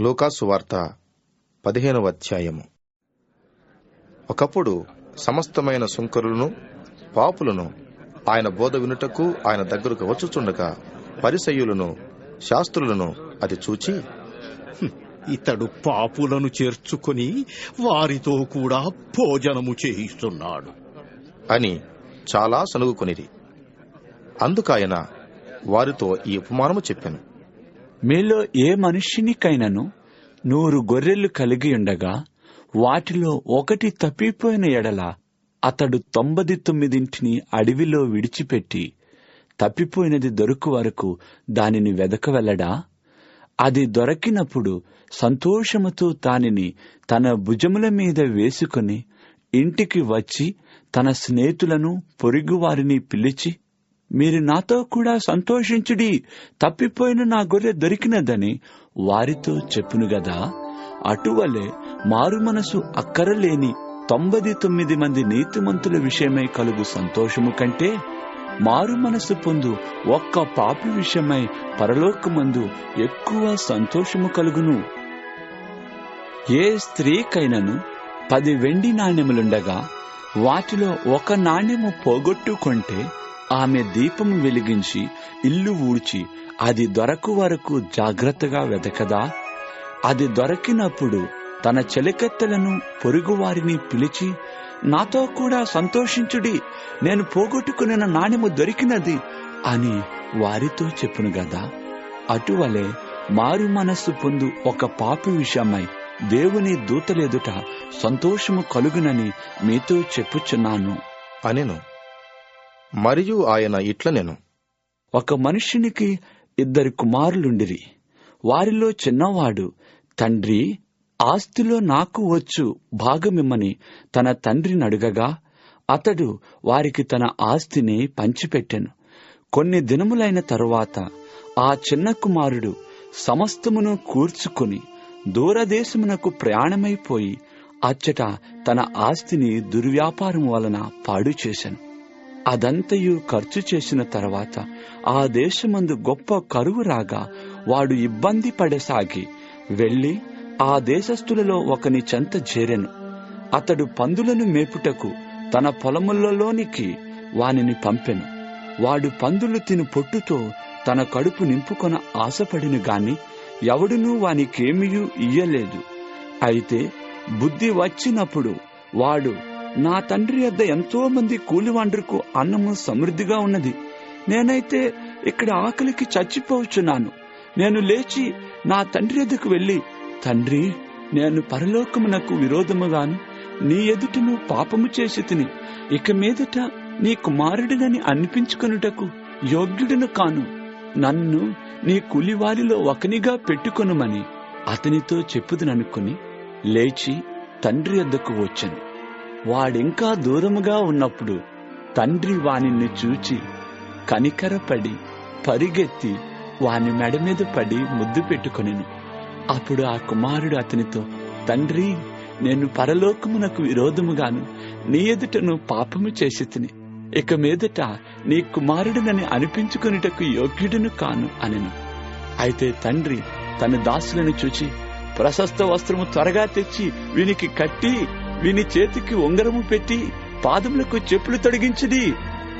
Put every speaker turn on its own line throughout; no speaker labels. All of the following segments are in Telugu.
లూకాసు వార్త పదిహేనవ అధ్యాయము. ఒకప్పుడు సమస్తమైన సుంకరులను పాపులను ఆయన బోధ వినుటకు ఆయన దగ్గరకు వచ్చుచుండగా పరిసయ్యులను శాస్త్రులను అది చూచి
ఇతడు పాపులను చేర్చుకుని వారితో కూడా భోజనము చేయిస్తున్నాడు.
అని చాలా సనుగుకొనిరి. అందుకాయన వారితో ఈ ఉపమానము చెప్పాను.
మీలో ఏ మనుష్యునికైనను నూరు గొర్రెలు కలిగి ఉండగా వాటిలో ఒకటి తప్పిపోయిన ఎడల అతడు తొంభది తొమ్మిదింటిని అడవిలో విడిచిపెట్టి తప్పిపోయినది దొరుకు వరకు దానిని వెదక వెళ్ళడా? అది దొరికినప్పుడు సంతోషముతో దానిని తన భుజముల మీద వేసుకుని ఇంటికి వచ్చి తన స్నేహితులను పొరుగువారిని పిలిచి మీరు నాతో కూడా సంతోషించుడి. తప్పిపోయిన నా గొర్రె దొరికినదని వారితో చెప్పును గదా. అటువలే మారు మనసు అక్కరలేని తొంభై తొమ్మిది మంది నీతిమంతుల విషయమై కలుగు సంతోషము కంటే మారు మనసు పొందు ఒక్క పాపి విషయమై పరలోకమందు ఎక్కువ సంతోషము కలుగును. ఏ స్త్రీకైనను పది వెండి నాణ్యములుండగా వాటిలో ఒక నాణ్యము పోగొట్టుకుంటే ఆమె దీపము వెలిగించి ఇల్లు ఊడ్చి అది దొరకు వరకు జాగ్రత్తగా వెతకదా? అది దొరికినప్పుడు తన చెలికత్తెలను పొరుగువారిని పిలిచి నాతో కూడా సంతోషించుడి నేను పోగొట్టుకున్న నాణ్యము దొరికినది అని వారితో చెప్పును గదా. అటువలే మారు మనస్సు పొందు ఒక పాపి విషయమై దేవుని దూతలెదుట సంతోషము కలుగునని మీతో చెప్పుచున్నాను.
అనెను మరియు ఆయన ఇట్లనెను
ఒక మనుష్యునికి ఇద్దరు కుమారులుండిరి. వారిలో చిన్నవాడు తండ్రి ఆస్తిలో నాకు వచ్చు భాగమిమ్మని తన తండ్రిని అడుగగా అతడు వారికి తన ఆస్తిని పంచిపెట్టెను. కొన్ని దినములైన తరువాత ఆ చిన్న కుమారుడు సమస్తమును కూర్చుకుని దూరదేశమునకు ప్రయాణమైపోయి అచ్చట తన ఆస్తిని దుర్వ్యాపారం వలన పాడు చేశాను. అదంతయు ఖర్చు చేసిన తర్వాత ఆ దేశమందు గొప్ప కరువు రాగా వాడు ఇబ్బంది పడసాగి వెళ్ళి ఆ దేశస్థులలో ఒకని చెంత చేరెను. అతడు పందులను మేపుటకు తన పొలములలోనికి వానిని పంపెను. వాడు పందులు తిను పొట్టుతో తన కడుపు నింపుకొన ఆశపడిను గాని ఎవడునూ వానికేమీయూ ఇయ్యలేదు. అయితే బుద్ధి వచ్చినప్పుడు వాడు నా తండ్రి వద్ద ఎంతో మంది కూలివాండ్రుకు అన్నము సమృద్ధిగా ఉన్నది. నేనైతే ఇక్కడ ఆకలికి చచ్చిపోవచ్చున్నాను. నేను లేచి నా తండ్రి ఎదుకు వెళ్ళి తండ్రి నేను పరలోకమునకు విరోధముగాను నీ ఎదుటను పాపము చేసి తిని ఇక మీదట నీ కుమారుడినని అనిపించుకొనుటకు యోగ్యుడును కాను. నన్ను నీ కులివారిలో ఒకనిగా పెట్టుకొనుమని అతనితో చెప్పుదననుకుని లేచి తండ్రి వద్దకు వచ్చాను. వాడింకా దూరముగా ఉన్నప్పుడు తండ్రి వానిని చూచి కనికరపడి పరిగెత్తి వాని మెడ మీద పడి ముద్దు పెట్టుకొనిను. అప్పుడు ఆ కుమారుడు అతనితో తండ్రి నేను పరలోకమునకు విరోధముగాను నీ ఎదుటను పాపము చేసి తిని ఇక మీదట నీ కుమారుడినని అనిపించుకునేటకు యోగ్యుడును కాను అనెను. అయితే తండ్రి తన దాసులను చూచి ప్రశస్త వస్త్రము త్వరగా తెచ్చి వీనికి కట్టి విని చేతికి ఉంగరము పెట్టి పాదములకు చెప్పులు తొడిగించుడి.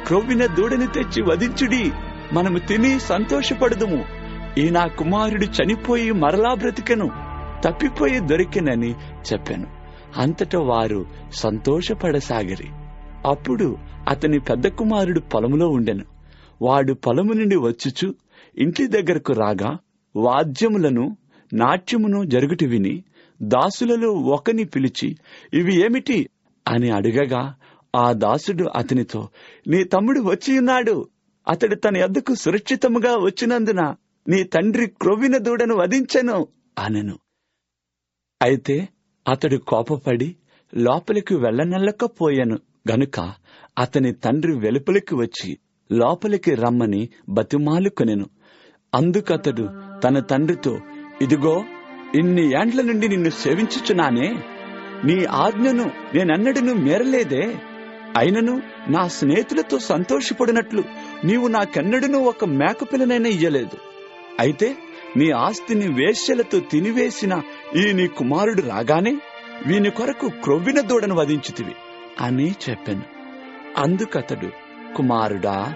క్రొవ్విన దూడని తెచ్చి వధించుడి. మనము తిని సంతోషపడదుము. ఈ నా కుమారుడు చనిపోయి మరలా బ్రతికెను. తప్పిపోయి దొరికెనని చెప్పాను. అంతటా వారు సంతోషపడసాగిరి. అప్పుడు అతని పెద్ద కుమారుడు పొలములో ఉండెను. వాడు పొలము నుండి వచ్చుచు ఇంటి దగ్గరకు రాగా వాద్యములను నాట్యమును జరుగుటి విని దాసులలో ఒకని పిలిచి ఇవి ఏమిటి? అని అడగగా ఆ దాసుడు అతనితో నీ తమ్ముడు వచ్చి ఉన్నాడు. అతడు తన ఎద్దకు సురక్షితముగా వచ్చినందున నీ తండ్రి క్రొవ్విన దూడను వధించెను అనెను. అయితే అతడు కోపపడి లోపలికి వెళ్ళనెల్లకపోయాను. గనుక అతని తండ్రి వెలుపలికి వచ్చి లోపలికి రమ్మని బతిమాలుకొనెను. అందుకతడు తన తండ్రితో ఇదిగో ఇన్ని ఏండ్ల నుండి నిన్ను సేవించుచున్నానే. నీ ఆజ్ఞను నేనన్నడను మేరలేదే. అయినను నా స్నేహితులతో సంతోషపడినట్లు నీవు నాకెన్నడను ఒక మేకపిల్లనైనా ఇయ్యలేదు. అయితే నీ ఆస్తిని వేశ్యలతో తినివేసిన ఈ నీ కుమారుడు రాగానే వీని కొరకు క్రొవ్విన దూడను వధించితివి అని చెప్పాను. అందుకతడు కుమారుడా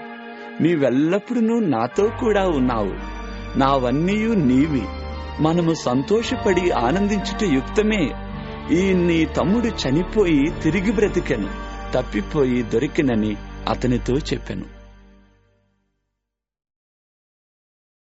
నీవెల్లప్పుడూ నాతో కూడా ఉన్నావు. నావన్నీయు నీవి. మనము సంతోషపడి ఆనందించుట యుక్తమే. ఈ నీ తమ్ముడు చనిపోయి తిరిగి బ్రతికెను తప్పిపోయి దొరికినని అతనితో చెప్పాను.